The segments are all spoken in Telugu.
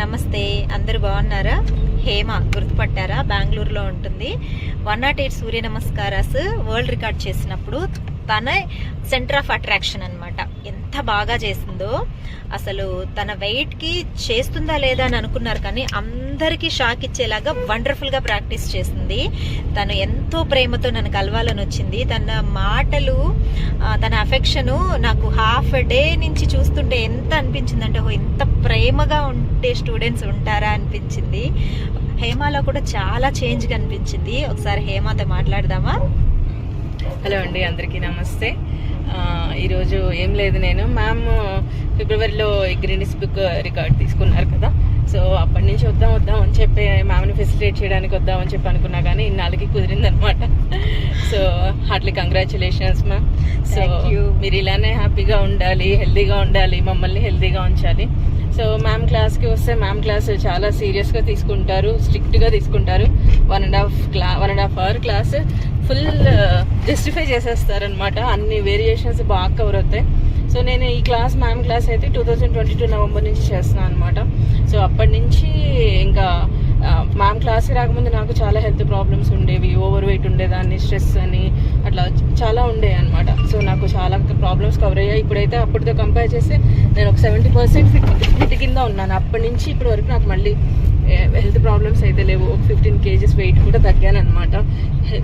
నమస్తే అందరు బాగున్నారా? హేమ గుర్తుపట్టారా? బెంగళూరులో ఉంటుంది. One nought eight Surya namaskars world record చేసినప్పుడు తన సెంటర్ ఆఫ్ అట్రాక్షన్ అన్నమాట. ఎంత బాగా చేసిందో. అసలు తన వెయిట్కి చేస్తుందా లేదా అని అనుకున్నారు కానీ అందరికీ షాక్ ఇచ్చేలాగా వండర్ఫుల్గా ప్రాక్టీస్ చేసింది. తను ఎంతో ప్రేమతో నన్ను కలవాలని వచ్చింది. తన మాటలు తన అఫెక్షను నాకు హాఫ్ డే నుంచి చూస్తుంటే ఎంత అనిపించిందంటే ఓ ఇంత ప్రేమగా ఉంటే స్టూడెంట్స్ ఉంటారా అనిపించింది. హేమాలో కూడా చాలా చేంజ్ కనిపించింది. ఒకసారి హేమాతో మాట్లాడదామా? హలో అండి అందరికీ నమస్తే. ఈరోజు ఏం లేదు నేను. మ్యామ్ ఫిబ్రవరిలో గ్రీనిస్ బుక్ రికార్డ్ తీసుకున్నారు కదా. సో అప్పటి నుంచి వద్దాం వద్దాం అని చెప్పి మ్యామ్ని ఫెసిలిటేట్ చేయడానికి వద్దాం అని చెప్పి అనుకున్నా కానీ ఇన్నాళ్ళకి కుదిరిందనమాట so heartly congratulations ma'am. So. మీరు ఇలానే హ్యాపీగా ఉండాలి హెల్తీగా ఉండాలి మమ్మల్ని హెల్తీగా ఉంచాలి. సో మ్యామ్ క్లాస్కి వస్తే మ్యామ్ క్లాస్ చాలా సీరియస్గా తీసుకుంటారు స్ట్రిక్ట్గా తీసుకుంటారు. వన్ అండ్ హాఫ్ క్లా one and half hour class full justify చేసేస్తారనమాట అన్ని వేరియేషన్స్ బాగా కవర్ అవుతాయి. సో నేను ఈ క్లాస్ మ్యామ్ క్లాస్ అయితే two thousand twenty two November నుంచి చేస్తున్నాను అనమాట సో అప్పటి నుంచి క్లాస్కి రాకముందు నాకు చాలా హెల్త్ ప్రాబ్లమ్స్ ఉండేవి ఓవర్ వెయిట్ ఉండేదాన్ని స్ట్రెస్ అని అట్లా చాలా ఉండేవి అనమాట సో నాకు చాలా ప్రాబ్లమ్స్ కవర్ అయ్యాయి. ఇప్పుడైతే అప్పటితో కంపేర్ చేస్తే నేను ఒక సెవెంటీ పర్సెంట్ ఫిట్ ఫిట్ కింద ఉన్నాను. అప్పటి నుంచి ఇప్పటి వరకు నాకు మళ్ళీ హెల్త్ ప్రాబ్లమ్స్ అయితే లేవు. ఒక ఫిఫ్టీన్ కేజెస్ వెయిట్ కూడా తగ్గాను అనమాట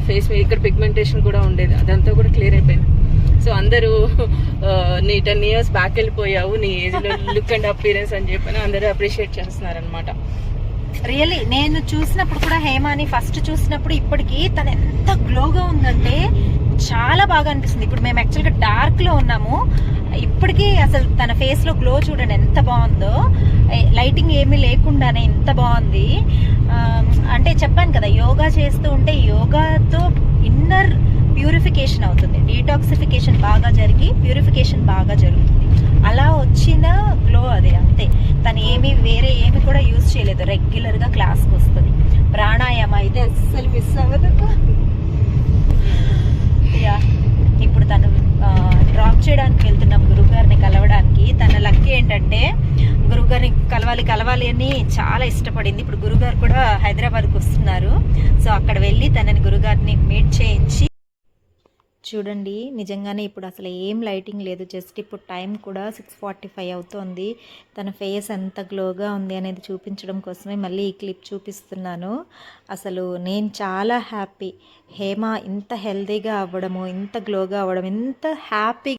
ఫేస్ మీద ఇక్కడ పిగ్మెంటేషన్ కూడా ఉండేది. అదంతా కూడా క్లియర్ అయిపోయింది. సో అందరూ నీ టెన్ ఇయర్స్ బ్యాక్ వెళ్ళిపోయావు. నీ ఏజ్లో లుక్ అండ్ అపీరెన్స్ అని చెప్పని అందరూ అప్రిషియేట్ చేస్తున్నారనమాట రియల్లీ నేను చూసినప్పుడు కూడా హేమాని ఫస్ట్ చూసినప్పుడు ఇప్పటికీ తను ఎంత గ్లోగా ఉందంటే చాలా బాగా అనిపిస్తుంది. ఇప్పుడు మేము యాక్చువల్గా డార్క్లో ఉన్నాము. ఇప్పటికీ అసలు తన ఫేస్లో గ్లో చూడండి ఎంత బాగుందో. లైటింగ్ ఏమీ లేకుండానే ఎంత బాగుంది. అంటే చెప్పాను కదా యోగా చేస్తూ ఉంటే యోగాతో ఇన్నర్ ప్యూరిఫికేషన్ అవుతుంది. డీటాక్సిఫికేషన్ బాగా జరిగి ప్యూరిఫికేషన్ బాగా జరుగుతుంది. ఏమి వేరే ఏమి కూడా యూజ్ చేయలేదు. రెగ్యులర్గా క్లాస్కి వస్తుంది. ప్రాణాయామ అయితే అస్సలు మిస్ అవ్వదు. యా ఇప్పుడు తను డ్రాప్ చేయడానికి వెళ్తున్నాం గురుగారిని కలవడానికి. తన లక్ ఏంటంటే గురుగారిని కలవాలి కలవాలి అని చాలా ఇష్టపడింది. ఇప్పుడు గురుగారు కూడా హైదరాబాద్కి వస్తున్నారు. సో అక్కడ వెళ్ళి తనని గురుగారిని మీట్ చేయించి చూడండి. నిజంగానే ఇప్పుడు అసలు ఏం లైటింగ్ లేదు. జస్ట్ ఇప్పుడు టైం కూడా సిక్స్ ఫార్టీ ఫైవ్ అవుతోంది. తన ఫేస్ ఎంత గ్లోగా ఉంది అనేది చూపించడం కోసమే మళ్ళీ ఈ క్లిప్ చూపిస్తున్నాను. అసలు నేను చాలా హ్యాపీ. హేమ ఇంత హెల్దీగా అవ్వడము ఇంత గ్లోగా అవ్వడం ఇంత హ్యాపీ